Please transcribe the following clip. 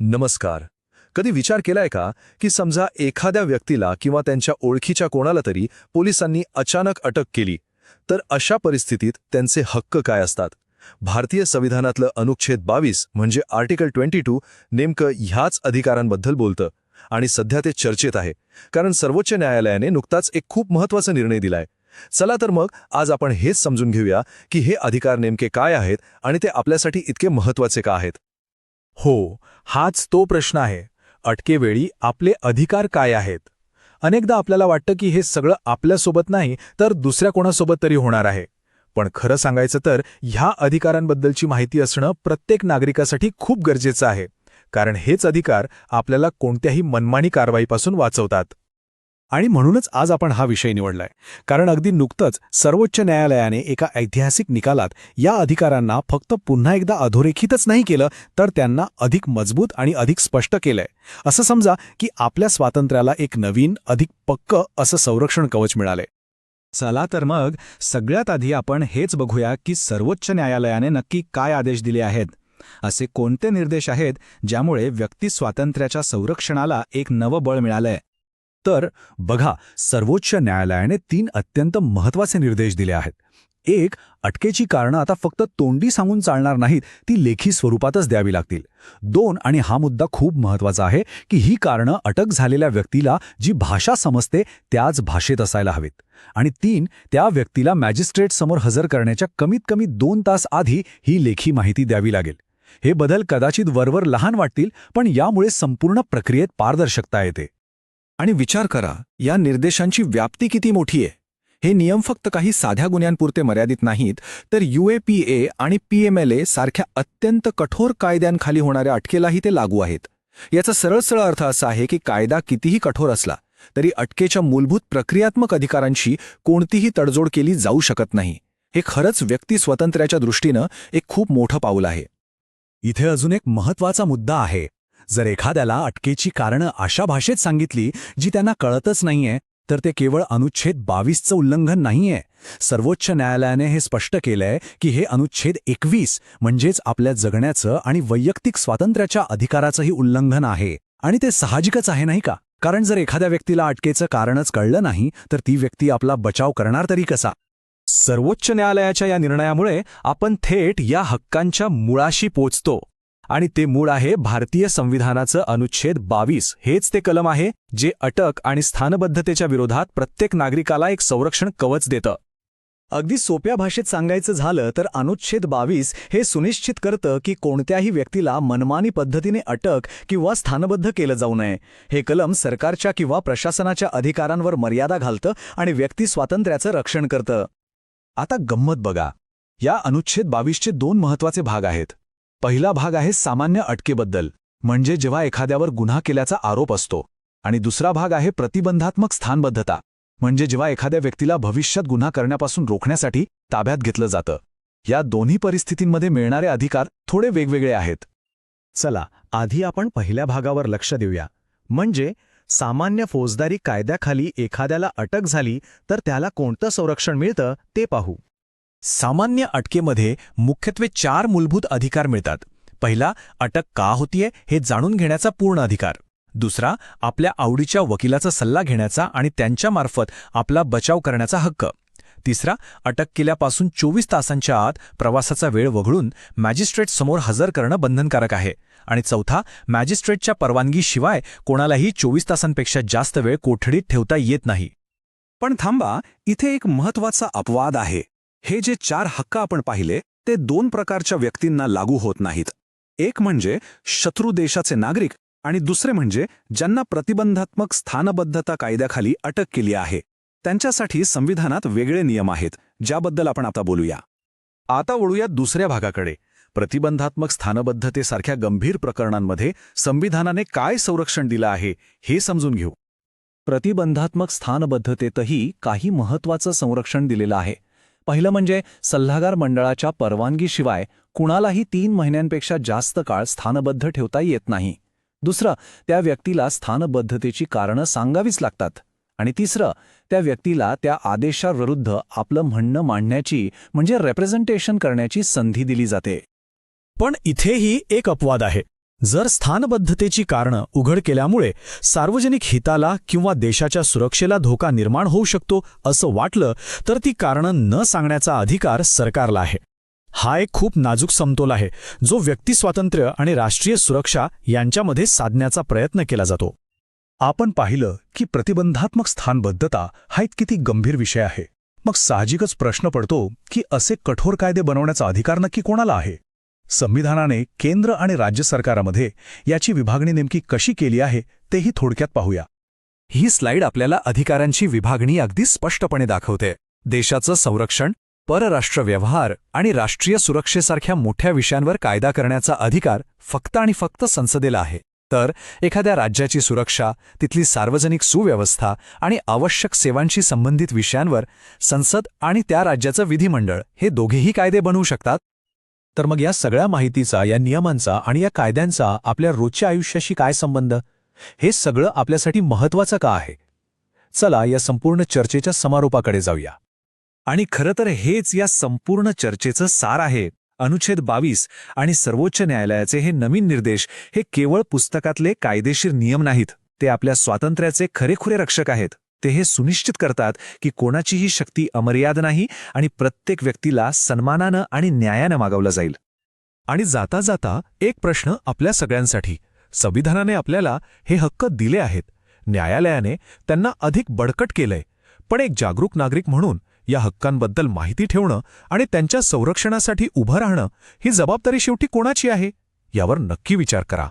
नमस्कार. कधी विचार केलाय का की समजा एखाद्या व्यक्तीला किंवा त्यांच्या ओळखीच्या कोणाला तरी पोलिसांनी अचानक अटक केली तर अशा परिस्थितीत त्यांचे हक्क काय असतात? भारतीय संविधानातलं अनुच्छेद बावीस म्हणजे आर्टिकल ट्वेंटी टू नेमकं ह्याच अधिकारांबद्दल बोलतं आणि सध्या ते चर्चेत आहे कारण सर्वोच्च न्यायालयाने नुकताच एक खूप महत्त्वाचा निर्णय दिलाय. चला तर मग आज आपण हेच समजून घेऊया की हे अधिकार नेमके काय आहेत आणि ते आपल्यासाठी इतके महत्त्वाचे का आहेत? हो हाच तो प्रश्न आहे. अटकेवेळी आपले अधिकार काय आहेत? अनेकदा आपल्याला वाटतं की हे सगळं आपल्यासोबत नाही तर दुसऱ्या कोणासोबत तरी होणार आहे. पण खरं सांगायचं तर ह्या अधिकारांबद्दलची माहिती असणं प्रत्येक नागरिकासाठी खूप गरजेचं आहे. कारण हेच अधिकार आपल्याला कोणत्याही मनमानी कारवाईपासून वाचवतात. आणि म्हणूनच आज आपण हा विषय निवडलाय. कारण अगदी नुकतंच सर्वोच्च न्यायालयाने एका ऐतिहासिक निकालात या अधिकारांना फक्त पुन्हा एकदा अधोरेखितच नाही केलं तर त्यांना अधिक मजबूत आणि अधिक स्पष्ट केलंय. असं समजा की आपल्या स्वातंत्र्याला एक नवीन अधिक पक्क असं संरक्षण कवच मिळाले चला तर मग सगळ्यात आधी आपण हेच बघूया की सर्वोच्च न्यायालयाने नक्की काय आदेश दिले आहेत. असे कोणते निर्देश आहेत ज्यामुळे व्यक्ती स्वातंत्र्याच्या संरक्षणाला एक नवं बळ मिळालंय? तर बघा सर्वोच्च न्यायालयाने तीन अत्यंत महत्त्वाचे निर्देश दिले आहेत. एक अटकेची कारणं आता फक्त तोंडी सांगून चालणार नाहीत ती लेखी स्वरूपातच द्यावी लागतील. दोन आणि हा मुद्दा खूप महत्त्वाचा आहे की ही कारणं अटक झालेल्या व्यक्तीला जी भाषा समजते त्याच भाषेत असायला हवीत. आणि तीन त्या व्यक्तीला मॅजिस्ट्रेटसमोर हजर करण्याच्या कमीत कमी दोन तास आधी ही लेखी माहिती द्यावी लागेल. हे बदल कदाचित वरवर लहान वाटतील पण यामुळे संपूर्ण प्रक्रियेत पारदर्शकता येते. आणि विचार करा या निर्देशांची व्याप्ती किती मोठी आहे? हे नियम फक्त काही साध्या गुन्ह्यांपुरते मर्यादित नाहीत तर युएपीए आणि पीएमएलए सारख्या अत्यंत कठोर कायद्यांखाली होणाऱ्या अटकेलाही ते लागू आहेत. याचा सरळ सरळ अर्थ असा आहे की कायदा कितीही कठोर असला तरी अटकेच्या मूलभूत प्रक्रियात्मक अधिकारांशी कोणतीही तडजोड केली जाऊ शकत नाही. हे खरंच व्यक्ती स्वातंत्र्याच्या दृष्टीनं एक खूप मोठं पाऊल आहे. इथे अजून एक महत्त्वाचा मुद्दा आहे. जर एखाद्याला अटकेची कारणं अशा भाषेत सांगितली जी त्यांना कळतच नाहीये तर ते केवळ अनुच्छेद बावीसचं उल्लंघन नाहीये. सर्वोच्च न्यायालयाने हे स्पष्ट केलंय की हे अनुच्छेद एकवीस म्हणजेच आपल्या जगण्याचं आणि वैयक्तिक स्वातंत्र्याच्या अधिकाराचंही उल्लंघन आहे. आणि ते साहजिकच आहे नाही का? कारण जर एखाद्या व्यक्तीला अटकेचं कारणच कळलं नाही तर ती व्यक्ती आपला बचाव करणार तरी कसा? सर्वोच्च न्यायालयाच्या या निर्णयामुळे आपण थेट या हक्कांच्या मुळाशी पोचतो. आणि ते मूळ आहे भारतीय संविधानाचं अनुच्छेद बावीस. हेच ते कलम आहे जे अटक आणि स्थानबद्धतेच्या विरोधात प्रत्येक नागरिकाला एक संरक्षण कवच देतं. अगदी सोप्या भाषेत सांगायचं झालं तर अनुच्छेद बावीस हे सुनिश्चित करतं की कोणत्याही व्यक्तीला मनमानी पद्धतीने अटक किंवा स्थानबद्ध केलं जाऊ नये. हे कलम सरकारच्या किंवा प्रशासनाच्या अधिकारांवर मर्यादा घालतं आणि व्यक्ती स्वातंत्र्याचं रक्षण करतं. आता गंमत बघा. या अनुच्छेद बावीसचे दोन महत्त्वाचे भाग आहेत. पहिला भाग आहे सामान्य अटकेबद्दल म्हणजे जेव्हा एखाद्यावर गुन्हा केल्याचा आरोप असतो. आणि दुसरा भाग आहे प्रतिबंधात्मक स्थानबद्धता म्हणजे जेव्हा एखाद्या व्यक्तीला भविष्यात गुन्हा करण्यापासून रोखण्यासाठी ताब्यात घेतलं जातं. या दोन्ही परिस्थितींमध्ये मिळणारे अधिकार थोडे वेगवेगळे आहेत. चला आधी आपण पहिल्या भागावर लक्ष देऊया. म्हणजे सामान्य फौजदारी कायद्याखाली एखाद्याला अटक झाली तर त्याला कोणतं संरक्षण मिळतं ते पाहू. सामान्य अटकेमध्ये मुख्यत्वे चार मूलभूत अधिकार मिळतात. पहिला अटक का होतीये हे जाणून घेण्याचा पूर्ण अधिकार. दुसरा आपल्या आवडीच्या वकिलाचा सल्ला घेण्याचा आणि त्यांच्यामार्फत आपला बचाव करण्याचा हक्क. तिसरा अटक केल्यापासून चोवीस तासांच्या आत प्रवासाचा वेळ वगळून मॅजिस्ट्रेटसमोर हजर करणं बंधनकारक आहे. आणि चौथा मॅजिस्ट्रेटच्या परवानगीशिवाय कोणालाही चोवीस तासांपेक्षा जास्त वेळ कोठडीत ठेवता येत नाही. पण थांबा इथे एक महत्त्वाचा अपवाद आहे. हे जे चार हक्क आपण पाहिले ते दोन प्रकारच्या व्यक्तींना लागू होत नाहीत. एक म्हणजे शत्रू देशाचे नागरिक आणि दुसरे म्हणजे ज्यांना प्रतिबंधात्मक स्थानबद्धता कायद्याखाली अटक केली आहे. त्यांच्यासाठी संविधानात वेगळे नियम आहेत ज्याबद्दल आपण आता बोलूया. आता वळूया दुसऱ्या भागाकडे. प्रतिबंधात्मक स्थानबद्धतेसारख्या गंभीर प्रकरणांमध्ये संविधानाने काय संरक्षण दिलं आहे हे समजून घेऊ. प्रतिबंधात्मक स्थानबद्धतेतही काही महत्वाचं संरक्षण दिलेलं आहे. पहिलं म्हणजे सल्लागार मंडळाच्या परवानगीशिवाय कुणालाही तीन महिन्यांपेक्षा जास्त काळ स्थानबद्ध ठेवता येत नाही. दुसरं त्या व्यक्तीला स्थानबद्धतेची कारणं सांगावीच लागतात. आणि तिसरं त्या व्यक्तीला त्या आदेशाविरुद्ध आपलं म्हणणं मांडण्याची म्हणजे रेप्रेझेंटेशन करण्याची संधी दिली जाते. पण इथेही एक अपवाद आहे. जर स्थानबद्धतेची कारणं उघड केल्यामुळे सार्वजनिक हिताला किंवा देशाच्या सुरक्षेला धोका निर्माण होऊ शकतो असं वाटलं तर ती कारणं न सांगण्याचा अधिकार सरकारला आहे. हा एक खूप नाजूक समतोल आहे जो व्यक्तिस्वातंत्र्य आणि राष्ट्रीय सुरक्षा यांच्यामध्ये साधण्याचा प्रयत्न केला जातो. आपण पाहिलं की प्रतिबंधात्मक स्थानबद्धता हा एक किती गंभीर विषय आहे. मग साहजिकच प्रश्न पडतो की असे कठोर कायदे बनवण्याचा अधिकार नक्की कोणाला आहे? संविधानाने केंद्र आणि राज्य सरकारामध्ये याची विभागणी नेमकी कशी केली आहे तेही थोडक्यात पाहूया. ही स्लाइड आपल्याला अधिकारांची विभागणी अगदी स्पष्टपणे दाखवते. देशाचं संरक्षण परराष्ट्र व्यवहार आणि राष्ट्रीय सुरक्षेसारख्या मोठ्या विषयांवर कायदा करण्याचा अधिकार फक्त आणि फक्त संसदेला आहे. तर एखाद्या राज्याची सुरक्षा तिथली सार्वजनिक सुव्यवस्था आणि आवश्यक सेवांशी संबंधित विषयांवर संसद आणि त्या राज्याचं विधिमंडळ हे दोघेही कायदे बनवू शकतात? तर मग या सगळ्या माहितीचा या नियमांचा आणि या कायद्यांचा आपल्या रोजच्या आयुष्याशी काय संबंध? हे सगळं आपल्यासाठी महत्वाचं का आहे? चला या संपूर्ण चर्चेच्या समारोपाकडे जाऊया. आणि खरं तर हेच या संपूर्ण चर्चेचं सार आहे. अनुच्छेद बावीस आणि सर्वोच्च न्यायालयाचे हे नवीन निर्देश हे केवळ पुस्तकातले कायदेशीर नियम नाहीत. ते आपल्या स्वातंत्र्याचे खरेखुरे रक्षक आहेत. ते हे सुनिश्चित करतात की कोणाचीही शक्ती अमर्याद नाही आणि प्रत्येक व्यक्तीला सन्मानानं आणि न्यायानं मागवलं जाईल. आणि जाता जाता एक प्रश्न आपल्या सगळ्यांसाठी. संविधानाने आपल्याला हे हक्क दिले आहेत. न्यायालयाने त्यांना अधिक बडकट केलंय. पण एक जागरूक नागरिक म्हणून या हक्कांबद्दल माहिती ठेवणं आणि त्यांच्या संरक्षणासाठी उभं राहणं ही जबाबदारी शेवटी कोणाची आहे? यावर नक्की विचार करा.